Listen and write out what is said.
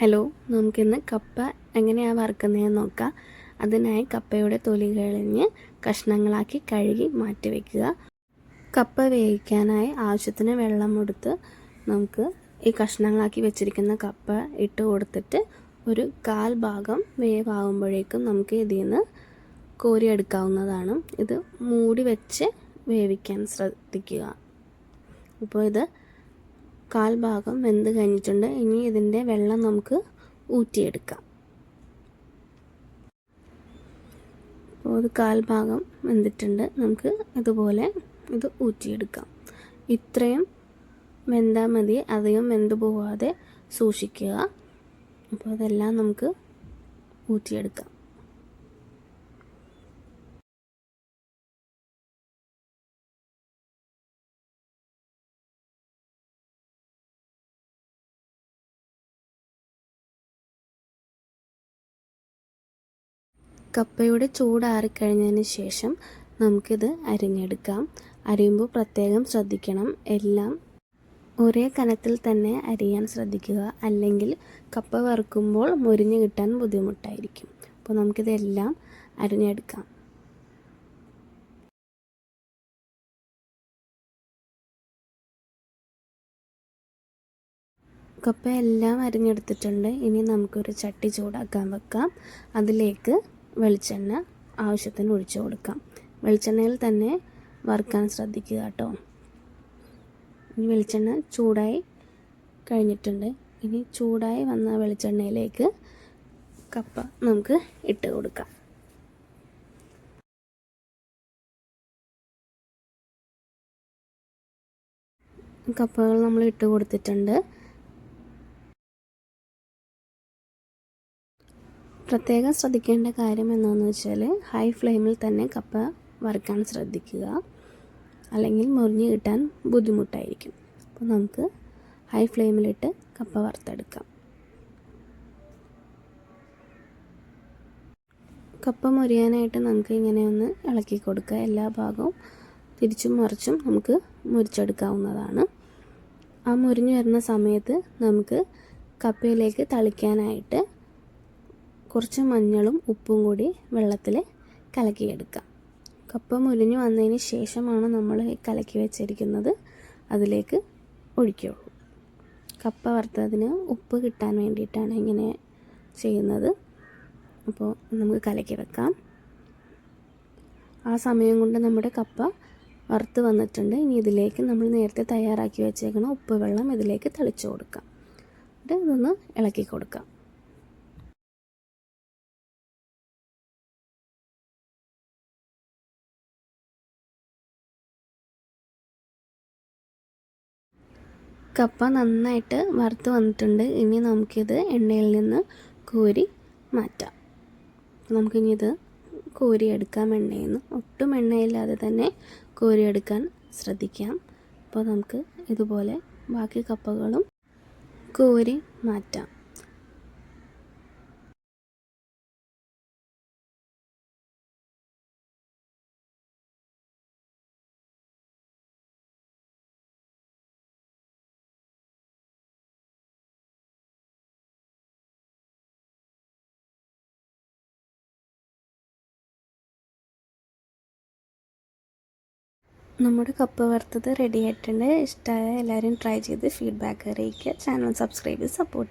Hello നമുക്കിന്ന് കപ്പ എങ്ങനെയാണ് വറുക്കുന്നതെന്ന് നോക്കാം. അതിനായി കപ്പയുടെ തൊലി കളഞ്ഞ് കഷ്ണങ്ങളാക്കി കഴുകി മാറ്റി വയ്ക്കുക കപ്പ വേവിക്കാനായി ആവശ്യത്തിന് വെള്ളം കൊടുത്ത് നമുക്ക് ഈ കഷ്ണങ്ങളാക്കി വെച്ചിരിക്കുന്ന കപ്പ ഇട്ട് കൊടുത്തിട്ട് ഒരു കാൽ ഭാഗം വേവാകുമ്പോഴേക്കും നമുക്ക് ഇതിൽ നിന്ന് കോരിയെടുക്കാവുന്നതാണ് ഇത് മൂടി വെച്ച് വേവിക്കാൻ ശ്രദ്ധിക്കുക. അപ്പോൾ ഇത് കാൽ ഭാഗം വെന്ത് കഴിഞ്ഞിട്ടുണ്ട്. ഇനി ഇതിന്റെ വെള്ളം നമുക്ക് ഊറ്റിയെടുക്കാം. അപ്പോൾ ഇത് കാൽ ഭാഗം വെന്തിട്ടുണ്ട്. നമുക്ക് ഇതുപോലെ ഇത് ഊറ്റിയെടുക്കാം. ഇത്രയും വെന്താൽ മതി. അധികം വെന്ത് പോവാതെ സൂക്ഷിക്കുക. അപ്പോൾ അതെല്ലാം നമുക്ക് ഊറ്റിയെടുക്കാം. കപ്പയുടെ ചൂടാറിക്കഴിഞ്ഞതിന് ശേഷം നമുക്കിത് അരിഞ്ഞെടുക്കാം. അരിയുമ്പോൾ പ്രത്യേകം ശ്രദ്ധിക്കണം. എല്ലാം ഒരേ കനത്തിൽ തന്നെ അരിയാൻ ശ്രദ്ധിക്കുക. അല്ലെങ്കിൽ കപ്പ വറുക്കുമ്പോൾ മുരിഞ്ഞ് കിട്ടാൻ ബുദ്ധിമുട്ടായിരിക്കും. അപ്പോൾ നമുക്കിതെല്ലാം അരിഞ്ഞെടുക്കാം. കപ്പ എല്ലാം അരിഞ്ഞെടുത്തിട്ടുണ്ട്. ഇനി നമുക്കൊരു ചട്ടി ചൂടാക്കാൻ വെക്കാം. അതിലേക്ക് വെളിച്ചെണ്ണ ആവശ്യത്തിന് ഒഴിച്ചു കൊടുക്കാം. വെളിച്ചെണ്ണയിൽ തന്നെ വറുക്കാൻ ശ്രദ്ധിക്കുക കേട്ടോ. ഇനി വെളിച്ചെണ്ണ ചൂടായി കഴിഞ്ഞിട്ടുണ്ട്. ഇനി ചൂടായി വന്ന വെളിച്ചെണ്ണയിലേക്ക് കപ്പ നമുക്ക് ഇട്ട് കൊടുക്കാം. കപ്പകൾ നമ്മൾ ഇട്ട് കൊടുത്തിട്ടുണ്ട്. പ്രത്യേകം ശ്രദ്ധിക്കേണ്ട കാര്യം എന്താണെന്ന് വെച്ചാൽ ഹൈ ഫ്ലെയിമിൽ തന്നെ കപ്പ വറുക്കാൻ ശ്രദ്ധിക്കുക. അല്ലെങ്കിൽ മുറിഞ്ഞ് കിട്ടാൻ ബുദ്ധിമുട്ടായിരിക്കും. അപ്പോൾ നമുക്ക് ഹൈ ഫ്ലെയിമിലിട്ട് കപ്പ വറുത്തെടുക്കാം. കപ്പ മുരിയാനായിട്ട് നമുക്ക് ഇങ്ങനെ ഒന്ന് ഇളക്കി കൊടുക്കുക. എല്ലാ ഭാഗവും തിരിച്ചും മറിച്ചും നമുക്ക് മുരിച്ചെടുക്കാവുന്നതാണ് ആ മുരിഞ്ഞു വരുന്ന സമയത്ത് നമുക്ക് കപ്പയിലേക്ക് തളിക്കാനായിട്ട് കുറച്ച് മഞ്ഞളും ഉപ്പും കൂടി വെള്ളത്തിൽ കലക്കിയെടുക്കാം. കപ്പ മുരിഞ്ഞു വന്നതിന് ശേഷമാണ് നമ്മൾ കലക്കി വെച്ചിരിക്കുന്നത്. അതിലേക്ക് ഒഴിക്കുള്ളൂ കപ്പ വറുത്തതിന് ഉപ്പ് കിട്ടാൻ വേണ്ടിയിട്ടാണ് ഇങ്ങനെ ചെയ്യുന്നത്. അപ്പോൾ നമുക്ക് കലക്കി വെക്കാം. ആ സമയം കൊണ്ട് നമ്മുടെ കപ്പ വറുത്ത് വന്നിട്ടുണ്ട്. ഇനി ഇതിലേക്ക് നമ്മൾ നേരത്തെ തയ്യാറാക്കി വെച്ചേക്കുന്ന ഉപ്പ് വെള്ളം ഇതിലേക്ക് തളിച്ചു കൊടുക്കാം. എന്നിട്ട് ഇതൊന്ന് ഇളക്കി കൊടുക്കാം. കപ്പ നന്നായിട്ട് വറുത്ത് വന്നിട്ടുണ്ട്. ഇനി നമുക്കിത് എണ്ണയിൽ നിന്ന് കോരി മാറ്റാം. നമുക്കിനി ഇത് കോരിയെടുക്കാം എണ്ണയിൽ നിന്ന്. ഒട്ടും എണ്ണയില്ലാതെ തന്നെ കോരിയെടുക്കാൻ ശ്രദ്ധിക്കാം. അപ്പോൾ നമുക്ക് ഇതുപോലെ ബാക്കി കപ്പകളും കോരി മാറ്റാം. നമ്മുടെ കപ്പ് വറുത്തത് റെഡി ആയിട്ടുണ്ട്. ഇഷ്ടമായ എല്ലാവരും ട്രൈ ചെയ്ത് ഫീഡ്ബാക്ക് അറിയിക്കുക. Channel subscribe support